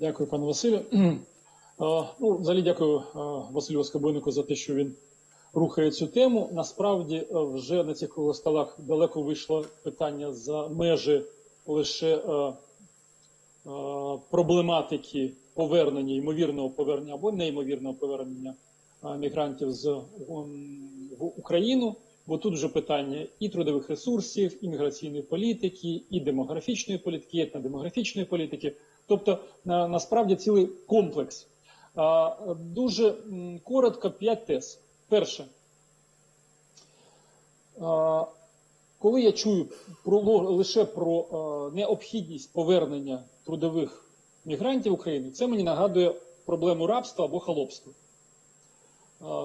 Дякую, пане Василю. Ну, взагалі, дякую Василю Воскобойнику за те, що він рухає цю тему. Насправді, вже на цих круглих столах далеко вийшло питання за межі лише а, а, проблематики повернення, ймовірного повернення або неймовірного повернення мігрантів з в Україну. Бо тут вже питання і трудових ресурсів, і міграційної політики, і демографічної політики, і етнодемографічної політики. Тобто насправді цілий комплекс. Дуже коротко п'ять тез. Перше, коли я чую про лише про необхідність повернення трудових мігрантів в Україну, це мені нагадує проблему рабства або холопства.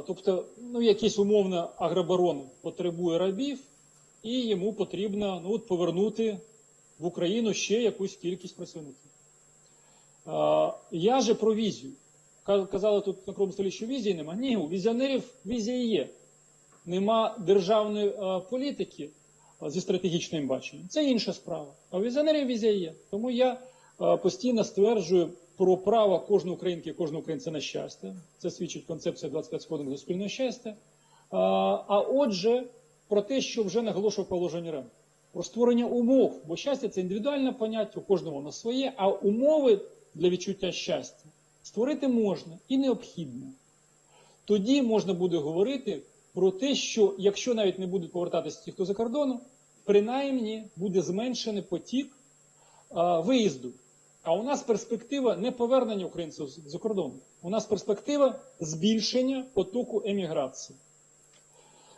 Тобто, ну, якийсь умовно агробарон потребує рабів, і йому потрібно ну, от, повернути в Україну ще якусь кількість працівників. А, Я же про візію. Казали тут на круглому столі, що візії нема. Ні, у візіонерів візія є. Нема державної е, політики е, зі стратегічним баченням. Це інша справа. А у візіонерів візія є. Тому я е, постійно стверджую про право кожної українки і кожного українця на щастя. Це свідчить концепція 25 сходинок до спільного щастя. А, а отже, про те, що вже наголошував положення РЕМ. Про створення умов, бо щастя це індивідуальне поняття, у кожного воно своє, а умови для відчуття щастя створити можна і необхідно. Тоді можна буде говорити про те, що якщо навіть не будуть повертатися ті, хто за кордону, принаймні буде зменшений потік а, виїзду. А у нас перспектива не повернення українців за кордону. У нас перспектива збільшення потоку еміграції.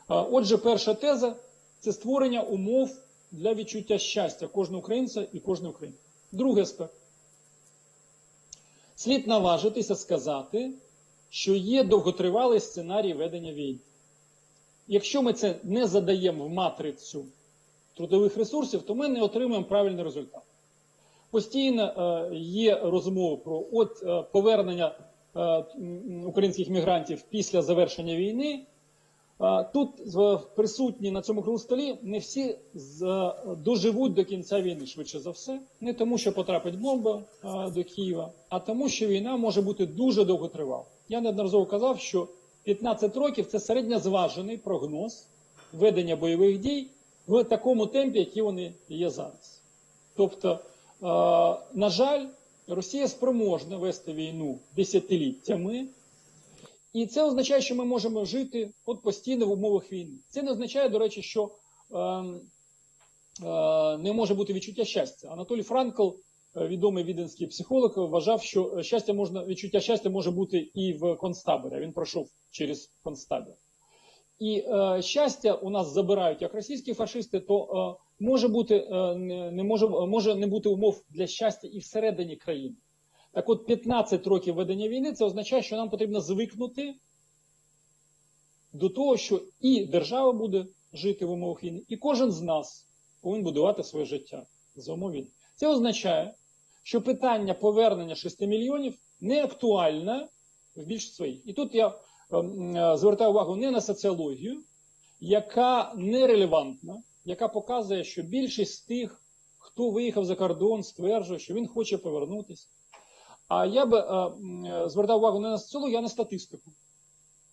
Отже, перша теза це створення умов для відчуття щастя кожного українця і кожної України. Другий аспект. Слід наважитися сказати, що є довготривалий сценарій ведення війни. Якщо ми це не задаємо в матрицю трудових ресурсів, то ми не отримаємо правильний результат. Постійно е, є розмови про от е, повернення е, українських мігрантів після завершення війни. Е, Тут присутні на цьому круглому столі не всі доживуть до кінця війни, швидше за все. Не тому, що потрапить бомба е, до Києва, а тому, що війна може бути дуже довготривала. Я неодноразово казав, що 15 років це середньозважений прогноз ведення бойових дій в такому темпі, які вони є зараз. Тобто, е, на жаль, Росія спроможна вести війну десятиліттями, і це означає, що ми можемо жити от постійно в умовах війни. Це не означає, до речі, що е, е, не може бути відчуття щастя. Анатолій Франкл, е, відомий віденський психолог, вважав, що щастя можна, відчуття щастя може бути і в концтаборі. Він пройшов через концтабір. І е, щастя у нас забирають як російські фашисти, то е, може бути е, не, може, може не бути умов для щастя і всередині країни. Так от 15 років ведення війни це означає, що нам потрібно звикнути до того, що і держава буде жити в умовах війни, і кожен з нас повинен будувати своє життя за умов війни. Це означає, що питання повернення 6 мільйонів не актуальне в більшості своїй. І тут я ем, е, звертаю увагу не на соціологію, яка нерелевантна, яка показує, що більшість з тих, хто виїхав за кордон, стверджує, що він хоче повернутися. А я би е, е, звертав увагу не на соціологію, а на статистику.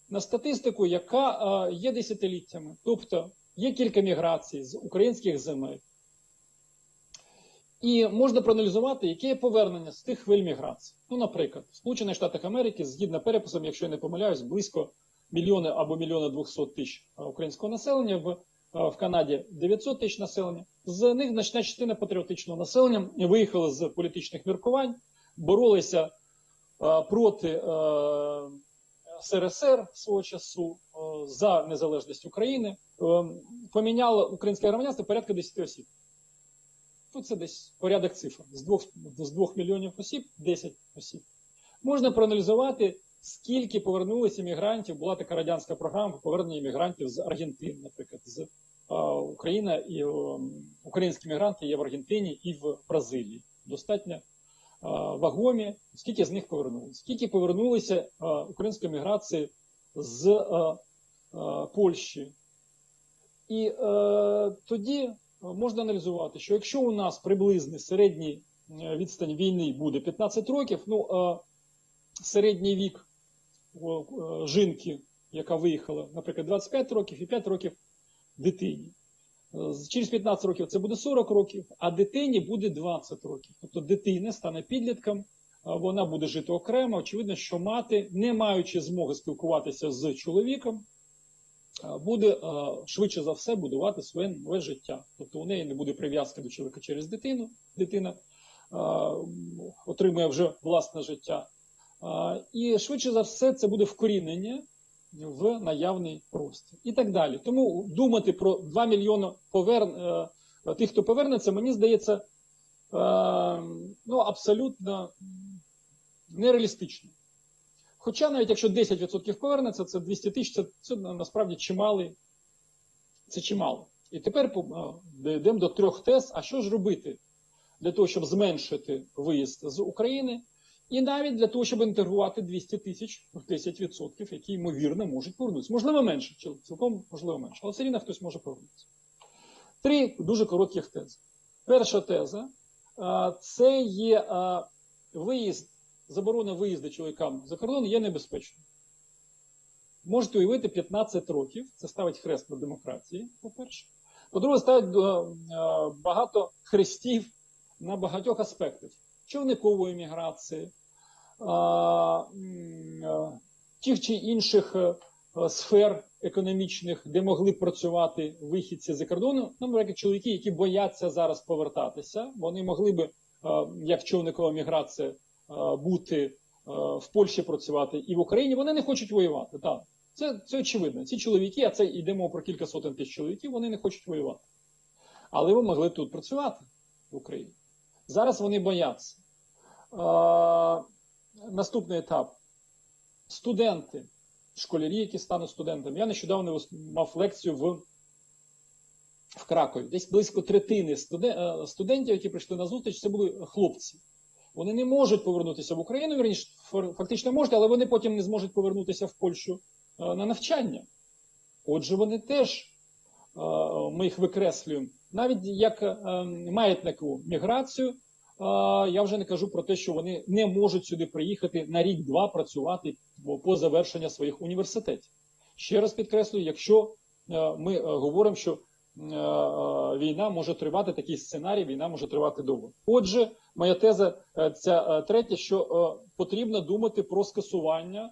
На статистику, яка е, є десятиліттями. Тобто є кілька міграцій з українських земель. І можна проаналізувати, яке є повернення з тих хвиль міграції. Ну, наприклад, в Сполучених Штатах Америки, згідно переписом, якщо я не помиляюсь, близько мільйони або мільйона 200 тисяч українського населення, в, в Канаді 900 тисяч населення. З них значна частина патріотичного населення виїхали з політичних міркувань, боролися е, проти е, СРСР свого часу е, за незалежність України. Поміняло українське громадянство порядка 10 осіб. Ну, це десь порядок цифр. З 2, з 2 мільйонів осіб 10 осіб. Можна проаналізувати, скільки повернулися мігрантів. Була така радянська програма повернення мігрантів з Аргентини, наприклад, з Україна і українські мігранти є в Аргентині і в Бразилії. Достатньо вагомі, скільки з них повернулися. Скільки повернулися української міграції з Польщі. І е, тоді можна аналізувати, що якщо у нас приблизний середній е, відстань війни буде 15 років. Ну, середній вік е, жінки, яка виїхала, наприклад, 25 років і 5 років дитині. Через 15 років це буде 40 років, а дитині буде 20 років. Тобто дитина стане підлітком, вона буде жити окремо. Очевидно, що мати, не маючи змоги спілкуватися з чоловіком, буде швидше за все будувати своє нове життя. Тобто у неї не буде прив'язки до чоловіка через дитину, дитина отримує вже власне життя. І швидше за все це буде вкорінення в наявний простір і так далі. Тому думати про 2 мільйони повер... е, тих, хто повернеться, мені здається, е, ну, абсолютно нереалістично. Хоча навіть якщо 10% повернеться, це 200 тисяч, це, це насправді чималий, це чимало. І тепер е, йдемо до трьох тез. А що ж робити для того, щоб зменшити виїзд з України, і навіть для того, щоб інтегрувати 200 тисяч в 10%, які ймовірно можуть повернутися. Можливо, менше, цілком можливо менше, але все рівно хтось може повернутися. Три дуже коротких тези. Перша теза це є виїзд, заборона виїзду чоловікам за кордон є небезпечною. Можете уявити 15 років, це ставить хрест на демократії, по-перше. По-друге, ставить багато хрестів на багатьох аспектах човникової міграції, тих чи інших е, е, сфер економічних, де могли працювати вихідці за кордону, ну, наприклад, чоловіки, які бояться зараз повертатися, вони могли би, е, як човникова міграція, е, бути е, в Польщі працювати і в Україні. Вони не хочуть воювати. Так. Це, це очевидно. Ці чоловіки, а це йдемо про кілька сотень тисяч чоловіків, вони не хочуть воювати. Але ви могли тут працювати в Україні. Зараз вони бояться. Наступний етап. Студенти, школярі, які стануть студентами. Я нещодавно мав лекцію в, в Кракові. Десь близько третини е, студентів, які прийшли на зустріч, це були хлопці. Вони не можуть повернутися в Україну, вірніше, фор- фактично можуть, але вони потім не зможуть повернутися в Польщу е, на навчання. Отже, вони теж, е, ми їх викреслюємо, навіть як маятникову міграцію. Я вже не кажу про те, що вони не можуть сюди приїхати на рік-два працювати по- завершення своїх університетів. Ще раз підкреслюю, якщо е, ми е, говоримо, що е, війна може тривати, такий сценарій, війна може тривати довго. Отже, моя теза ця третя, що потрібно думати про скасування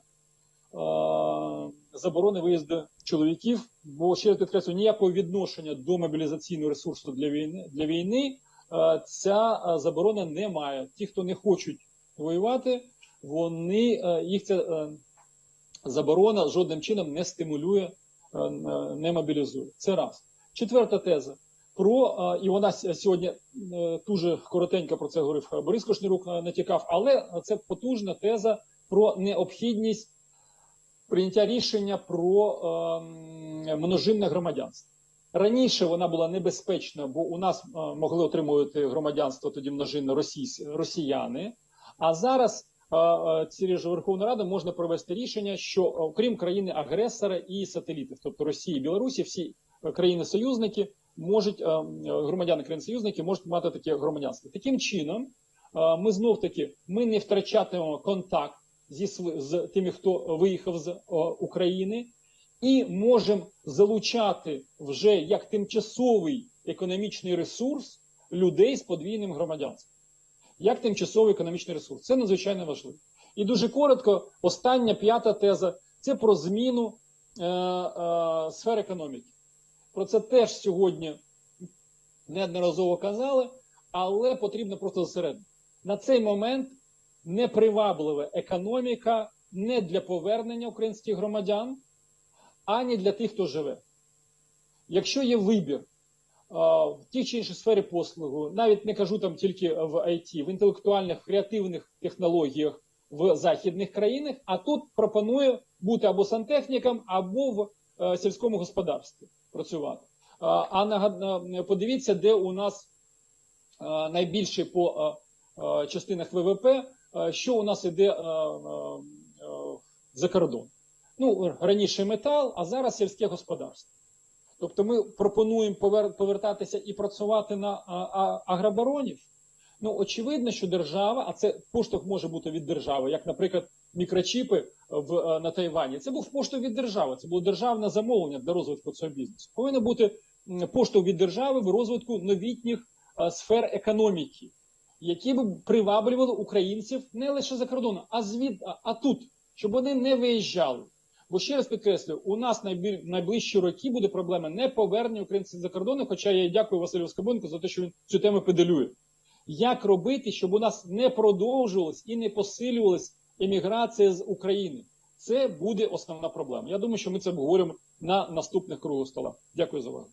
заборони виїзду чоловіків, бо ще раз підкреслюю, ніякого відношення до мобілізаційного ресурсу для війни для війни ця е, заборона не має. Ті, хто не хочуть воювати, вони е, їх ця е, заборона жодним чином не стимулює, е, е, не мобілізує. Це раз. Четверта теза. Про е, і вона сьогодні е, дуже коротенько про це говорив е, Борис Кошнірук е, натякав, але це потужна теза про необхідність прийняття рішення про е, множинне громадянство. Раніше вона була небезпечна, бо у нас е, могли отримувати громадянство тоді множинне російсь, росіяни. А зараз через Верховну Раду можна провести рішення, що е, окрім країни-агресора і сателітів, тобто Росії і Білорусі, всі е, країни-союзники можуть е, е, громадяни країн-союзники можуть мати таке громадянство. Таким чином, ми знов таки ми не втрачатимемо контакт зі з тими, хто виїхав з України, і можемо залучати вже як тимчасовий економічний ресурс людей з подвійним громадянством. Як тимчасовий економічний ресурс. Це надзвичайно важливо. І дуже коротко, остання п'ята теза це про зміну е, е, сфер економіки. Про це теж сьогодні неодноразово казали, але потрібно просто зосередити. На цей момент неприваблива економіка не для повернення українських громадян, ані для тих, хто живе. Якщо є вибір в тій чи іншій сфері послугу, навіть не кажу там тільки в IT, в інтелектуальних креативних технологіях в західних країнах, а тут пропоную бути або сантехніком, або в е, сільському господарстві працювати. А, подивіться, де у нас е, найбільше по е, частинах ВВП, що у нас іде за кордон. Ну, раніше метал, а зараз сільське господарство. Тобто ми пропонуємо повертатися і працювати на агробаронів. Ну очевидно, що держава, а це поштовх може бути від держави, як, наприклад, мікрочіпи в е, на Тайвані. Це був поштовх від держави. Це було державне замовлення для розвитку цього бізнесу. Повинен бути поштовх від держави в розвитку новітніх е, сфер економіки, які б приваблювали українців не лише за кордоном, а звід, а тут, щоб вони не виїжджали. Бо ще раз підкреслюю, у нас найближчі роки буде проблема не повернення українців за кордону, хоча я дякую Василю Скабенку за те, що він цю тему педалює. Як робити, щоб у нас не продовжувалась і не посилювалась еміграція з України? Це буде основна проблема. Я думаю, що ми це обговоримо на наступних круглих столах. Дякую за увагу.